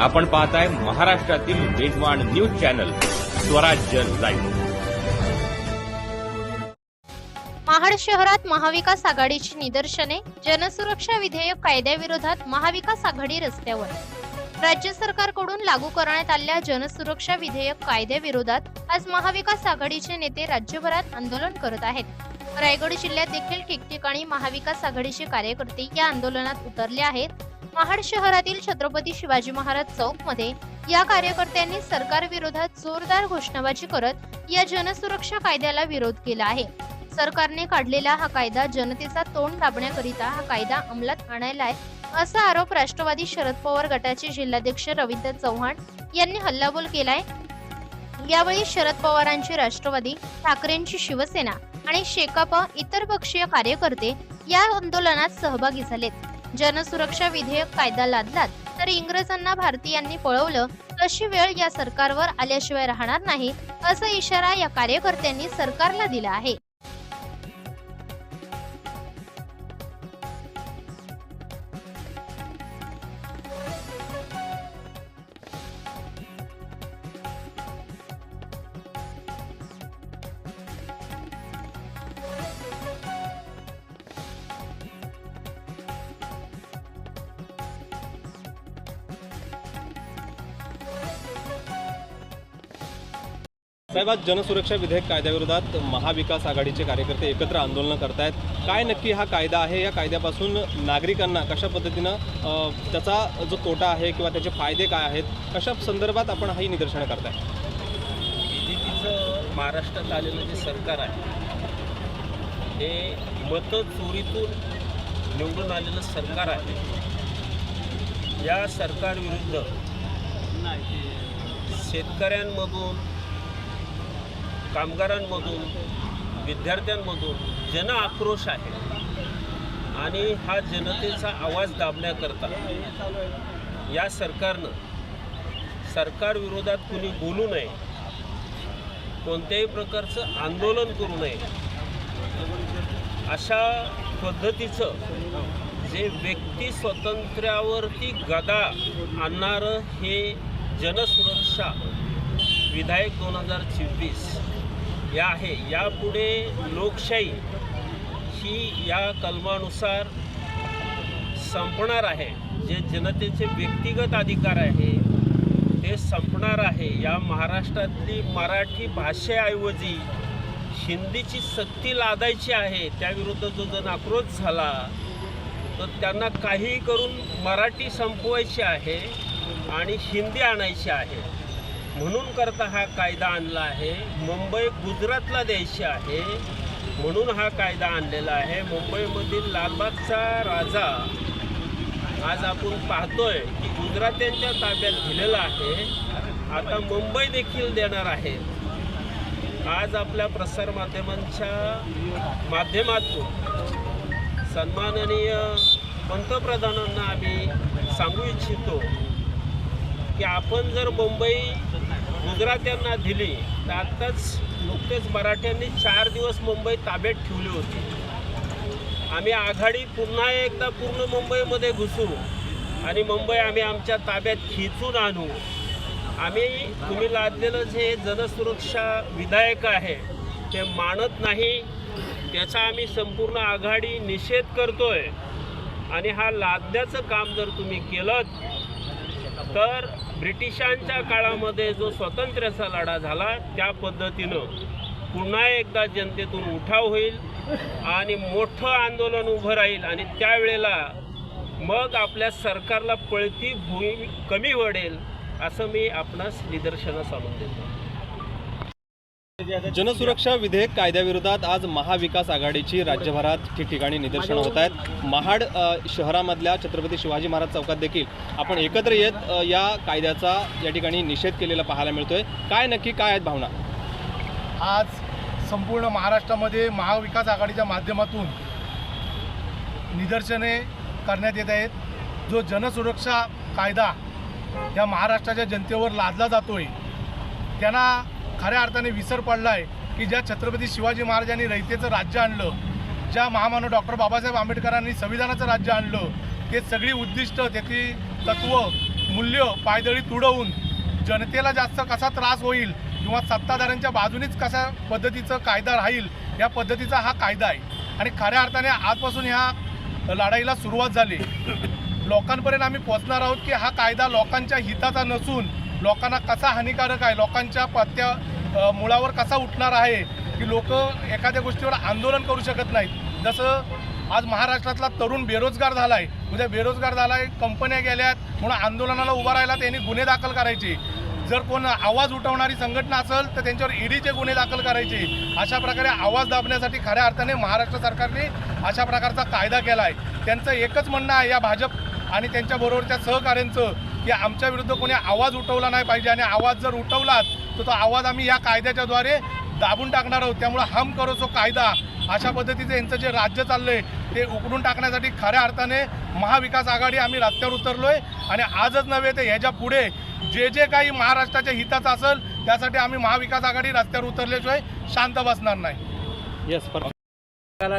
आपण पाहताय महाराष्ट्रातील वेगवान news channel Swarajya live. Mahad शहरात महाविकास आघाडीची निदर्शने जनसुरक्षा विधेयक कायद्याविरोधात महाविकास आघाडी रस्त्यावर. राज्य सरकारकडून लागू करण्यात आलेल्या जनसुरक्षा विधेयक कायद्याविरोधात आज महाविकास आघाडीचे नेते राज्यभरात आंदोलन करत आहेत. रायगड जिल्ह्यात देखील ठिकठिकाणी महाविकास आघाडीचे कार्यकर्ते या आंदोलनात उतरले आहेत. महाड शहरातील छत्रपती शिवाजी महाराज चौकमध्ये या कार्यकर्त्यांनी सरकारविरोधात जोरदार घोषणाबाजी करत या जनसुरक्षा कायद्याला विरोध केला आहे. सरकारने काढलेला हा कायदा जनतेचा तोंड दाबण्याकरिता हा कायदा अंमलात आणायला आहे असा आरोप राष्ट्रवादी शरद पवार गटाचे जिल्हाध्यक्ष रवींद्र चव्हाण यांनी हल्लाबोल केलाय. यावेळी शरद पवारांची राष्ट्रवादी ठाकरेंची शिवसेना आणि शेकाप इतर पक्षीय कार्यकर्ते या आंदोलनात सहभागी झालेत. जनसुरक्षा विधेयक कायदा लादलात तर इंग्रजांना भारतीयांनी पळवलं तशी वेळ या सरकारवर आल्याशिवाय राहणार नाही असा इशारा या कार्यकर्त्यांनी सरकारला दिला आहे. साहेब आज जनसुरक्षा विधेयक कायद्याविरोधात महाविकास आघाडीचे कार्यकर्ते एकत्र आंदोलनं करतायत. काय नक्की हा कायदा आहे? या कायद्यापासून नागरिकांना कशा पद्धतीनं त्याचा जो तोटा आहे किंवा त्याचे फायदे काय आहेत कशा संदर्भात आपण ही निदर्शनं करताय? बीजेपीचं महाराष्ट्रात आलेलं जे सरकार आहे हे मतं चोरीतून निवडून आलेलं सरकार आहे. या सरकारविरुद्ध शेतकऱ्यांमधून कामगारांमधून विद्यार्थ्यांमधून जन आक्रोश आहे. आणि हा जनतेचा आवाज दाबण्याकरता या सरकारनं सरकारविरोधात कुणी बोलू नये कोणत्याही प्रकारचं आंदोलन करू नये अशा पद्धतीचं जे व्यक्ती स्वातंत्र्यावरती गदा आणणारं हे जनसुरक्षा विधायक दोन हजार चोवीस या आहे. यापुढे लोकशाही ही या कलमानुसार संपणार आहे. जे जनतेचे व्यक्तिगत अधिकार आहे ते संपणार आहे. या महाराष्ट्रातली मराठी भाषेऐवजी हिंदीची सक्ती लादायची आहे त्याविरुद्ध जो जण आक्रोश झाला तर त्यांना काहीही करून मराठी संपवायची आहे आणि हिंदी आणायची आहे. म्हणून करता हा कायदा आणला आहे. मुंबई गुजरातला द्यायची आहे. म्हणून हा कायदा आणलेला आहे. मुंबईमधील लालबागचा राजा आज आपण पाहतोय की गुजरात्यांच्या ताब्यात दिलेला आहे. आता मुंबई देखील देणार आहे. आज आपल्या प्रसारमाध्यमांच्या माध्यमातून सन्माननीय पंतप्रधानांना आम्ही सांगू इच्छितो की आपण जर मुंबई गुजरात्यांना दिली तर आत्ताच नुकतेच मराठ्यांनी चार दिवस मुंबई ताब्यात ठेवली होती. आम्ही आघाडी पुन्हा एकदा पूर्ण मुंबईमध्ये घुसू आणि मुंबई आम्ही आमच्या ताब्यात खिचून आणू. आम्ही तुम्ही लादलेलं जे जनसुरक्षा विधायक आहे ते मानत नाही. त्याचा आम्ही संपूर्ण आघाडी निषेध करतोय. आणि हा लादण्याचं काम जर तुम्ही केलं तर ब्रिटिशांच्या काळामध्ये जो स्वातंत्र्याचा लढा झाला त्या पद्धतीनं पुन्हा एकदा जनतेतून उठाव होईल आणि मोठं आंदोलन उभं राहील आणि त्यावेळेला मग आपल्या सरकारला पळती भूमी कमी वडेल असं मी आपणास निदर्शनास आणून देतो. जनसुरक्षा विधेयक कायद्याविरोधात आज महाविकास आघाडीची राज्यभरात ठिकठिकाणी निदर्शनं होत आहेत. महाड शहरामधल्या छत्रपती शिवाजी महाराज चौकात देखील आपण एकत्र येत या कायद्याचा या ठिकाणी निषेध केलेला पाहायला मिळतोय. काय नक्की काय आहेत भावना? आज संपूर्ण महाराष्ट्रामध्ये महाविकास आघाडीच्या माध्यमातून निदर्शने करण्यात येत आहेत. जो जनसुरक्षा कायदा या महाराष्ट्राच्या जनतेवर लादला जातोय त्यांना खऱ्या अर्थाने विसर पडला आहे की ज्या छत्रपती शिवाजी महाराजांनी रयतेचं राज्य आणलं ज्या महामानव डॉक्टर बाबासाहेब आंबेडकरांनी संविधानाचं राज्य आणलं ते सगळी उद्दिष्ट त्याची तत्त्व मूल्य पायदळी तुडवून जनतेला जास्त कसा त्रास होईल किंवा सत्ताधाऱ्यांच्या बाजूनेच कशा पद्धतीचं कायदा राहील या पद्धतीचा हा कायदा आहे. आणि खऱ्या अर्थाने आजपासून ह्या लढाईला सुरुवात झाली. लोकांपर्यंत आम्ही पोहोचणार आहोत की हा कायदा लोकांच्या हिताचा नसून लोकांना कसा हानिकारक आहे? लोकांच्या पत्त्या मुळावर कसा उठणार आहे? की लोक एखाद्या गोष्टीवर आंदोलन करू शकत नाहीत. जसं आज महाराष्ट्रातला तरुण बेरोजगार झाला आहे उद्या बेरोजगार झाला आहे कंपन्या गेल्यात म्हणून आंदोलनाला उभा राहिला त्यांनी गुन्हे दाखल करायचे. जर कोण आवाज उठवणारी संघटना असेल तर त्यांच्यावर ईडीचे गुन्हे दाखल करायचे. अशा प्रकारे आवाज दाबण्यासाठी खऱ्या अर्थाने महाराष्ट्र सरकारने अशा प्रकारचा कायदा केला आहे त्यांचं एकच म्हणणं आहे या भाजप आणि त्यांच्याबरोबरच्या सहकाऱ्यांचं की आमच्या विरुद्ध कोणी आवाज उठवला नाही पाहिजे आणि आवाज जर उठवलात तर तो आवाज आम्ही या कायद्याच्याद्वारे दाबून टाकणार आहोत. त्यामुळं हम करो सो कायदा. अशा पद्धतीचं यांचं जे राज्य चाललं आहे ते उकडून टाकण्यासाठी खऱ्या अर्थाने महाविकास आघाडी आम्ही रस्त्यावर आहे आणि आजच नव्हे तर ह्याच्या पुढे जे जे काही महाराष्ट्राच्या हिताचं असेल त्यासाठी आम्ही महाविकास आघाडी रस्त्यावर उतरल्याशिवाय शांत बसणार नाही. येस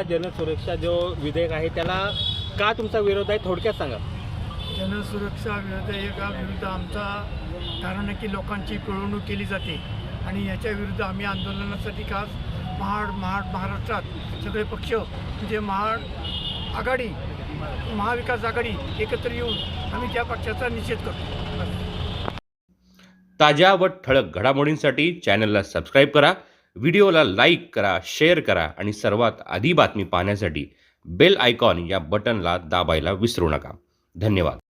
जनसुरक्षा जो विधेयक आहे त्याला का तुमचा विरोध आहे थोडक्यात सांगा. जनसुरक्षा विधेयका विरुद्ध आमचा कारण की लोकांची पिळवणूक केली जाते. आणि याच्या विरुद्ध आम्ही आंदोलनासाठी खास महाड महाड महाराष्ट्रात सगळे पक्ष म्हणजे महाड आघाडी महाविकास आघाडी एकत्र येऊन आम्ही त्या पक्षाचा निषेध करतो. ताज्या व ठळक घडामोडींसाठी चॅनलला सबस्क्राईब करा व्हिडिओला लाईक करा शेअर करा आणि सर्वात आधी बातमी पाहण्यासाठी बेल आयकॉन या बटनला दाबायला विसरू नका. धन्यवाद.